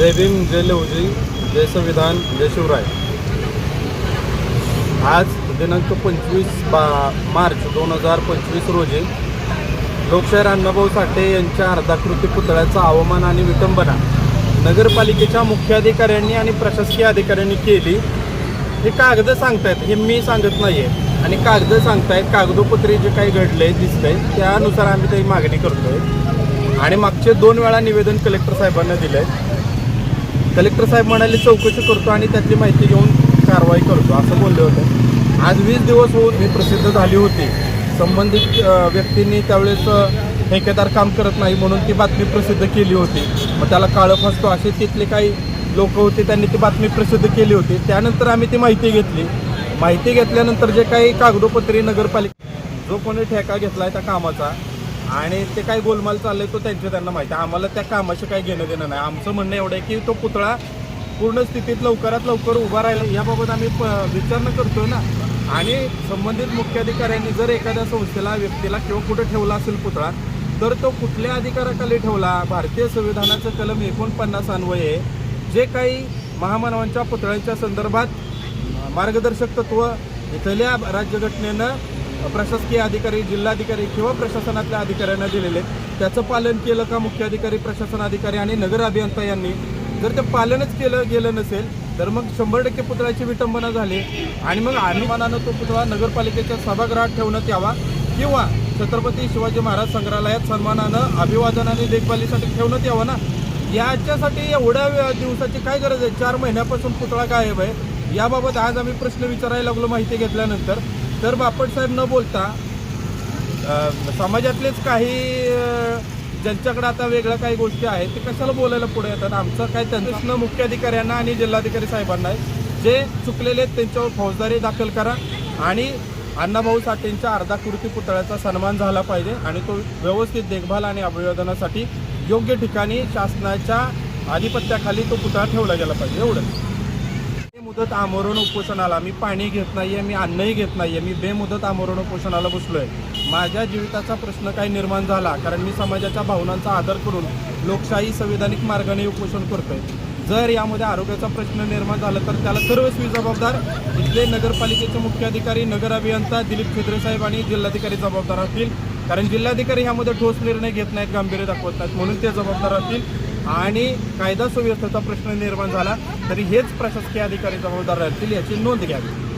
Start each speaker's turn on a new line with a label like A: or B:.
A: जय भीम जय लवजी जय संविधान जय शिवराय आज दिनांक पंचवीस बा मार्च दोन हजार पंचवीस रोजी लोकशाहीर अण्णाभाऊ साठे यांच्या अर्धाकृती पुतळ्याचा अवमान आणि विटंबना नगरपालिकेच्या मुख्याधिकाऱ्यांनी आणि प्रशासकीय अधिकाऱ्यांनी केली हे कागदं सांगतायत हे मी सांगत नाही आहे आणि कागदं सांगतायत कागदोपत्री जे काही घडले दिसतंय त्यानुसार आम्ही ते मागणी करतोय आणि मागचे दोन वेळा निवेदन कलेक्टर साहेबांना दिलं आहे कलेक्टर साहेब म्हणाले चौकशी करतो आणि त्यातली माहिती घेऊन कारवाई करतो असं बोलले होते आज वीस दिवस होऊन ही प्रसिद्ध झाली होती संबंधित व्यक्तींनी त्यावेळेस ठेकेदार काम करत नाही म्हणून ती बातमी प्रसिद्ध केली होती मग त्याला काळं फसतो असे तिथले काही लोक होते त्यांनी ती बातमी प्रसिद्ध केली होती त्यानंतर आम्ही ती माहिती घेतली माहिती घेतल्यानंतर जे काही कागदोपत्री नगरपालिका जो कोणी ठेका घेतला आहे त्या कामाचा आणि ते काय गोलमाल चाललंय तो त्यांच्या त्यांना माहिती आहे आम्हाला त्या कामाशी काही घेणं देणं नाही आमचं म्हणणं एवढं आहे की तो पुतळा पूर्ण स्थितीत लवकरात लवकर उभा राहिला याबाबत आम्ही विचारणं करतोय ना आणि संबंधित मुख्याधिकाऱ्यांनी जर एखाद्या संस्थेला व्यक्तीला किंवा कुठे ठेवला असेल पुतळा तर तो कुठल्या अधिकाराखाली ठेवला भारतीय संविधानाचं कलम एकोणपन्नास अन्वये जे काही महामानवांच्या पुतळ्यांच्या संदर्भात मार्गदर्शक तत्त्व इथल्या राज्यघटनेनं प्रशासकीय अधिकारी जिल्हाधिकारी किंवा प्रशासनातल्या अधिकाऱ्यांना दिलेले त्याचं पालन केलं का मुख्याधिकारी प्रशासन अधिकारी आणि नगर अभियंता यांनी जर ते पालनच केलं गेलं नसेल तर मग शंभर टक्के पुतळ्याची विटंबना झाली आणि मग अभिमानानं तो पुतळा नगरपालिकेच्या सभागृहात ठेवण्यात यावा किंवा छत्रपती शिवाजी महाराज संग्रहालयात सन्मानानं अभिवादनाने देखभालीसाठी ठेवण्यात यावा ना याच्यासाठी एवढ्या दिवसाची काय गरज आहे चार महिन्यापासून पुतळा गायब आहे याबाबत आज आम्ही प्रश्न विचारायला लागलो माहिती घेतल्यानंतर तर बापट साहेब न बोलता समाजातलेच काही ज्यांच्याकडे आता वेगळ्या काही गोष्टी आहेत ते कशाला बोलायला पुढे येतात आमचं काय मुख्य मुख्याधिकाऱ्यांना आणि जिल्हाधिकारी साहेबांना जे चुकलेले आहेत त्यांच्यावर फौजदारी दाखल करा आणि अण्णाभाऊ साठेंच्या अर्धाकृती पुतळ्याचा सन्मान झाला पाहिजे आणि तो व्यवस्थित देखभाल आणि अभिवादनासाठी योग्य ठिकाणी शासनाच्या आधिपत्याखाली तो पुतळा ठेवला गेला पाहिजे एवढं बेमुदत आमरण उपोषणाला मी पाणी घेत नाही आहे मी अन्नही घेत नाही आहे मी बेमुदत आमरण उपोषणाला बसलो आहे माझ्या जीविताचा प्रश्न काय निर्माण झाला कारण मी समाजाच्या भावनांचा आदर करून लोकशाही संविधानिक मार्गाने उपोषण करतोय जर यामध्ये आरोग्याचा प्रश्न निर्माण झाला तर त्याला मी जबाबदार इथले नगरपालिकेचे मुख्य अधिकारी नगर अभियंता दिलीप खेद्रे साहेब आणि जिल्हाधिकारी जबाबदार असतील कारण जिल्हाधिकारी ह्यामध्ये ठोस निर्णय घेत नाहीत गांभीर्य दाखवत नाहीत म्हणून ते जबाबदार असतील आणि कायदा सुव्यवस्थेचा प्रश्न निर्माण झाला तरी हेच प्रशासकीय अधिकारी जबाबदार राहतील याची नोंद घ्यावी